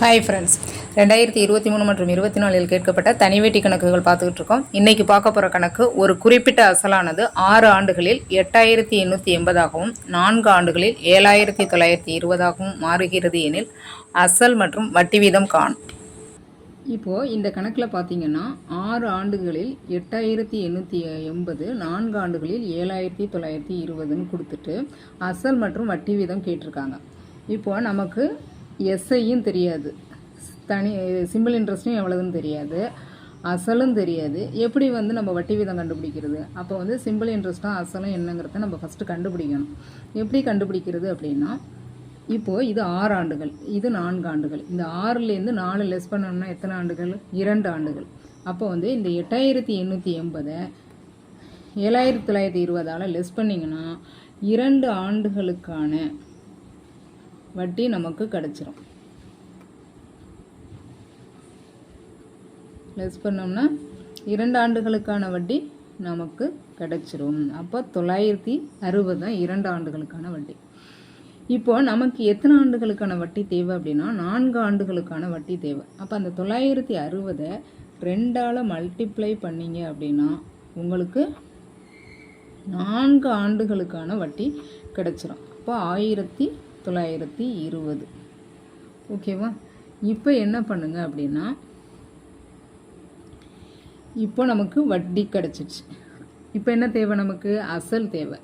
Hi friends ரெண்டாயிரத்தி இருபத்தி மூணு மற்றும் இருபத்தி நாலில் கேட்கப்பட்ட தனிவேட்டி கணக்குகள் பார்த்துக்கிட்டு இருக்கோம். இன்றைக்கி பார்க்க போகிற கணக்கு ஒரு குறிப்பிட்ட அசலானது ஆறு ஆண்டுகளில் எட்டாயிரத்தி எண்ணூற்றி எண்பதாகவும் நான்கு ஆண்டுகளில் ஏழாயிரத்தி தொள்ளாயிரத்தி இருபதாகவும் மாறுகிறது எனில் அசல் மற்றும் வட்டி வீதம் காணும் இப்போது இந்த கணக்கில் பார்த்தீங்கன்னா ஆறு ஆண்டுகளில் எட்டாயிரத்தி எண்ணூற்றி எண்பது நான்கு ஆண்டுகளில் ஏழாயிரத்தி தொள்ளாயிரத்தி இருபதுன்னு கொடுத்துட்டு அசல் மற்றும் வட்டி வீதம் கேட்டிருக்காங்க. இப்போது நமக்கு எஸ்ஐயும் தெரியாது. தனி சிம்பிள் இன்ட்ரெஸ்ட்டும் எவ்வளவுன்னு தெரியாது. அசலும் தெரியாது. எப்படி வந்து நம்ம வட்டி வீதம் கண்டுபிடிக்கிறது? அப்போ வந்து சிம்பிள் இன்ட்ரெஸ்ட்டும் அசலும் என்னங்கிறத நம்ம ஃபஸ்ட்டு கண்டுபிடிக்கணும். எப்படி கண்டுபிடிக்கிறது அப்படின்னா இப்போது இது ஆறு ஆண்டுகள் இது நான்கு ஆண்டுகள். இந்த ஆறுலேருந்து நாலு லெஸ் பண்ணோம்னா எத்தனை ஆண்டுகள்? இரண்டு ஆண்டுகள். அப்போ வந்து இந்த எட்டாயிரத்தி எண்ணூற்றி எண்பதை ஏழாயிரத்தி தொள்ளாயிரத்தி இருபதால் லெஸ் பண்ணிங்கன்னா இரண்டு ஆண்டுகளுக்கான வட்டி நமக்கு கிடச்சிரும். லெஸ் பண்ணோம்னா இரண்டு ஆண்டுகளுக்கான வட்டி நமக்கு கிடச்சிரும். அப்போ தொள்ளாயிரத்தி அறுபது தான் இரண்டு ஆண்டுகளுக்கான வட்டி. இப்போ நமக்கு எத்தனை ஆண்டுகளுக்கான வட்டி தேவை அப்படின்னா நான்கு ஆண்டுகளுக்கான வட்டி தேவை. அப்போ அந்த தொள்ளாயிரத்தி அறுபதை ரெண்டால் மல்டிப்ளை பண்ணீங்க அப்படின்னா உங்களுக்கு நான்கு ஆண்டுகளுக்கான வட்டி கிடச்சிரும். அப்போ ஆயிரத்தி தொள்ளாயிரத்தி இருபது. ஓகேவா? இப்போ என்ன பண்ணுங்க அப்படின்னா இப்போ நமக்கு வட்டி கிடச்சிச்சு இப்போ என்ன தேவை நமக்கு? அசல் தேவை.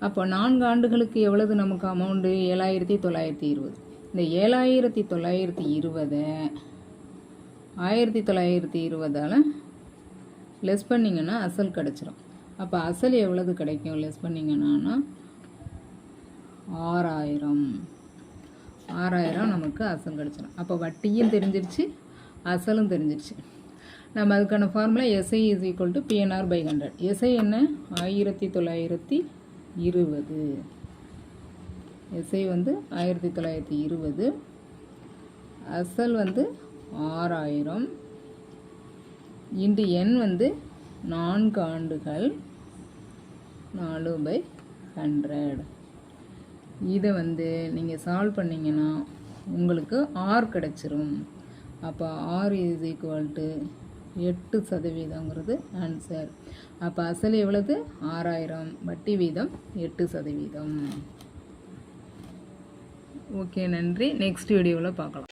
அப்போ நான்கு ஆண்டுகளுக்கு எவ்வளவு நமக்கு அமௌண்ட்டு ஏழாயிரத்தி தொள்ளாயிரத்தி இருபது. இந்த ஏழாயிரத்தி தொள்ளாயிரத்தி இருபதை ஆயிரத்தி தொள்ளாயிரத்தி இருபதால் லெஸ் பண்ணிங்கன்னா அசல் கிடச்சிரும். அப்போ அசல் எவ்வளவு கிடைக்கும்? லெஸ் பண்ணிங்கன்னா ஆறாயிரம். ஆறாயிரம் நமக்கு அசல் கிடச்சிடும் அப்போ வட்டியும் தெரிஞ்சிருச்சு அசலும் தெரிஞ்சிருச்சு. நம்ம அதுக்கான formula SI is equal to PNR by hundred SI என்ன? ஆயிரத்தி தொள்ளாயிரத்தி இருபது. எஸ்ஐ வந்து ஆயிரத்தி தொள்ளாயிரத்தி இருபது. அசல் வந்து ஆறாயிரம். இன்று எண் வந்து நான்கு ஆண்டுகள் நாலு பை ஹண்ட்ரட். இதை வந்து நீங்கள் சால்வ் பண்ணிங்கன்னா உங்களுக்கு ஆர் கிடச்சிரும். அப்போ ஆர் இஸ் ஈக்குவல் டு எட்டு சதவீதங்கிறது ஆன்சர் அப்போ அசல் எவ்வளவு? ஆறாயிரம். வட்டி வீதம் எட்டு சதவீதம். ஓகே நன்றி. நெக்ஸ்ட் வீடியோவில் பார்க்கலாம்.